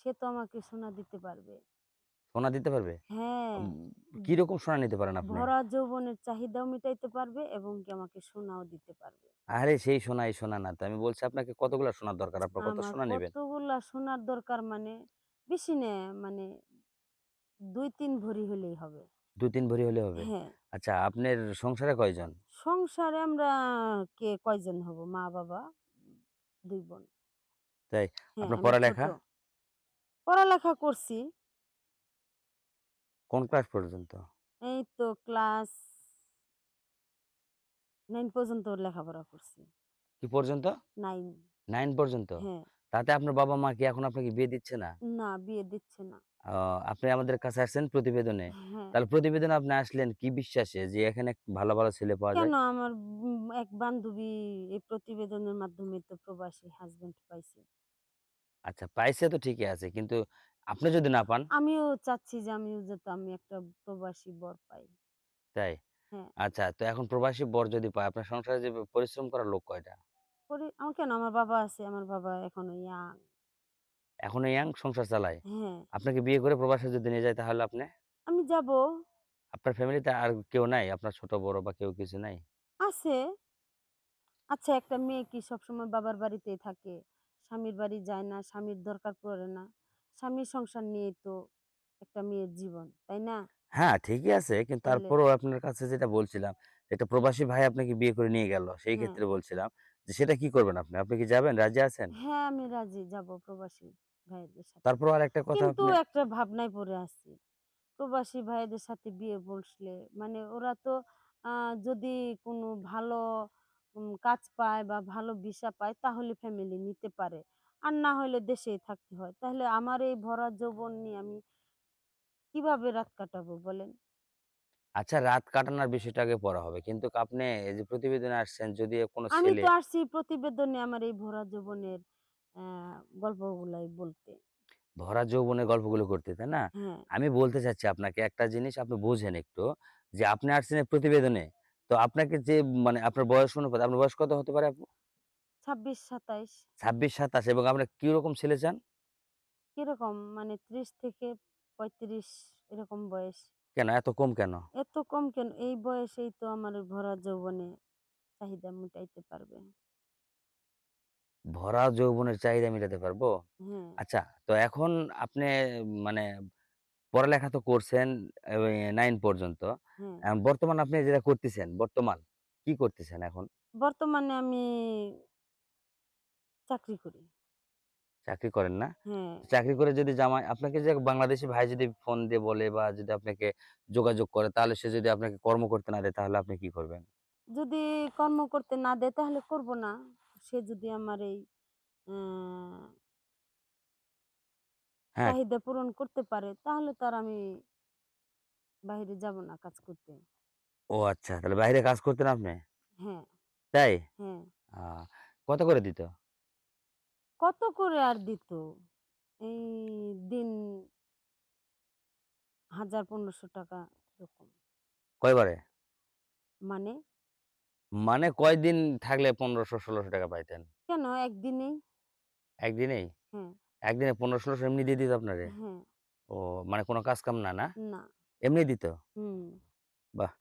সে তো আমাকে সোনা দিতে পারবে। সোনা দিতে পারবে? হ্যাঁ। কি রকম সোনা নিতে পারেন আপনি? ভরা যৌবনের চাহিদাও মিটাইতে পারবে এবং কি আমাকে সোনাও দিতে পারবে। আরে সেই সোনা এই সোনা না। তো আমি বলছি আপনাকে কতগুলা সোনার দরকার? আপনার কত সোনা নেবেন? কতগুলা সোনার দরকার মানে বেশি নে মানে দুই তিন ভরি হলেই হবে। দুই তিন ভরি হলে হবে? হ্যাঁ। আচ্ছা আপনার সংসারে কয়জন? সংসারে আমরা কে কয়জন হব? মা বাবা দুই বোন। তাই? হ্যাঁ, আপনার পড়ালেখা? পড়ালেখা করছি। কোন ক্লাস পর্যন্ত? এই তো ক্লাস নাইন পর্যন্ত লেখাপড়া করছি। কি পর্যন্ত? নাইন নাইন পর্যন্ত? হ্যাঁ। তাতে আপনার বাবা মা কি এখন আপনাকে বিয়ে দিচ্ছে না? না বিয়ে দিচ্ছে না। আপনি আমাদের কাছে আসছেন প্রতিবেদনে। হ্যাঁ। তাহলে প্রতিবেদনে আপনি আসলেন কি বিশ্বাসে যে এখানে ভালো ভালো ছেলে পাওয়া যায়? কেন আমার এক বান্ধবী এই প্রতিবেদনের মাধ্যমে তো প্রবাসী হাজবেন্ড পাইছে। আচ্ছা পাইছে তো ঠিকই আছে। কিন্তু আপনি যদি না পান আমিও চাচ্ছি যে আমিও যাতে আমি একটা প্রবাসী বর পাই। তাই? হ্যাঁ। আচ্ছা তো এখন প্রবাসী বর যদি পায় আপনার সংসারে যে পরিশ্রম করার লোক কয়টা? আমার কেন? আমার বাবা আছে আমার বাবা এখনও ইয়াং এখনও ইয়াং সংসার চালায়? হ্যাঁ। আপনাকে বিয়ে করে প্রবাসে যদি নিয়ে যায় তাহলে আপনি? আমি যাব। আপনার ফ্যামিলিতে আর কেউ নাই? আপনার ছোট বড় বা কেউ কিছু নাই? আছে। আচ্ছা একটা মেয়ে কি সবসময় বাবার বাড়িতেই থাকে? স্বামীর বাড়ি যায় না স্বামীর দরকার পড়ে না। স্বামীর সংসার নিয়েই তো একটা মেয়ের জীবন তাই না? হ্যাঁ ঠিকই আছে। কিন্তু তারপরও আপনার কাছে যেটা বলছিলাম একটা প্রবাসী ভাই আপনাকে বিয়ে করে নিয়ে গেল সেই হ্যাঁ। ক্ষেত্রে বলছিলাম যে সেটা কি করবেন আপনি? আপনি কি যাবেন? রাজি আছেন? হ্যাঁ আমি রাজি যাব প্রবাসী ভাইদের সাথে। তারপর আর একটা কথা কিন্তু একটা ভাবনায় পড়ে আছি। প্রবাসী ভাইদের সাথে বিয়ে বসলে মানে ওরা তো আহ, যদি কোনো ভালো কাজ পায় বা ভালো ভিসা পায় তাহলে ফ্যামিলি নিতে পারে। আর না হলে দেশেই থাকতে হয়। তাহলে আমার এই ভরা যৌবন নিয়ে আমি কীভাবে রাত কাটাবো বলেন? আচ্ছা রাত কাটানোর বিষয়টা আগে পড়া হবে। কিন্তু আপনি এই যে প্রতিবেদনে আসছেন যদি কোনো আমি ছেলে তো আসছি প্রতিবেদনে আমার এই ভরা যৌবনের আহ গল্পগুলাই বলতে। ভরা যৌবনের গল্পগুলো করতে তাই না? হ্যাঁ। আমি বলতে চাচ্ছি আপনাকে একটা জিনিস আপনি বুঝেন একটু যে আপনি আসছেন এই প্রতিবেদনে। তো আপনাকে যে মানে আপনার বয়স অনুপাত আপনার বয়স কত হতে পারে আপু? ছাব্বিশ সাতাইশ। ছাব্বিশ সাতাশ এবং আপনার কি রকম ছেলে চান? কীরকম? মানে ত্রিশ থেকে পঁয়ত্রিশ এরকম বয়স। কেন? এত কম কেন? এত কম কেন? এই বয়সেই তো আমার ভরা যৌবনে চাহিদা মেটাইতে পারবে। ভরা যৌবনের চাহিদা মেটাতে পারব? হ্যাঁ। আচ্ছা তো এখন আপনি মানে পড়ালেখা তো করছেন নাইন পর্যন্ত। বর্তমান আপনি যেটা করতেছেন বর্তমান কি করতেছেন এখন? বর্তমানে আমি চাকরি করি। চাকরি করেন না? হ্যাঁ। চাকরি করে যদি জামাই আপনাকে যে বাংলাদেশি ভাই যদি ফোন দিয়ে বলে বা যদি আপনাকে যোগাযোগ করে তাহলে সে যদি আপনাকে কর্ম করতে না দেয় তাহলে আপনি কি করবেন? যদি কর্ম করতে না দেয় তাহলে করব না। সে যদি আমার এই হ্যাঁ। চাহিদা পূরণ করতে পারে তাহলে তার আমি বাইরে যাব না কাজ করতে। ও আচ্ছা তাহলে বাইরে কাজ করতেন আপনি? হ্যাঁ। তাই? হ্যাঁ। আহ, কত করে দিত? কত করে আর দিত? এই দিন হাজার পনেরোশো টাকা এরকম। কয়বারে মানে? মানে কয়দিন থাকলে পনেরোশো ষোলোশো টাকা পাইতেন? কেন? একদিনেই। একদিনেই? হ্যাঁ। একদিনে পনেরো ষোলোশো এমনি দিয়ে দিত আপনারে হ্যাঁ। ও মানে কোনো কাজ কাম না না? না। এমনি দিত। বাহ!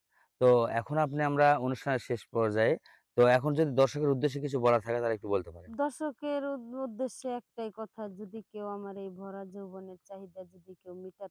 তো এখন আপনি আমরা অনুষ্ঠানের শেষ পর্যায়ে তো এখন যদি দর্শকের উদ্দেশ্যে কিছু বলা থাকে তারা একটু বলতে পারেন। দর্শকের উদ্দেশ্যে একটাই কথা যদি কেউ আমার এই ভরা যৌবনের চাহিদা যদি কেউ মিটাতে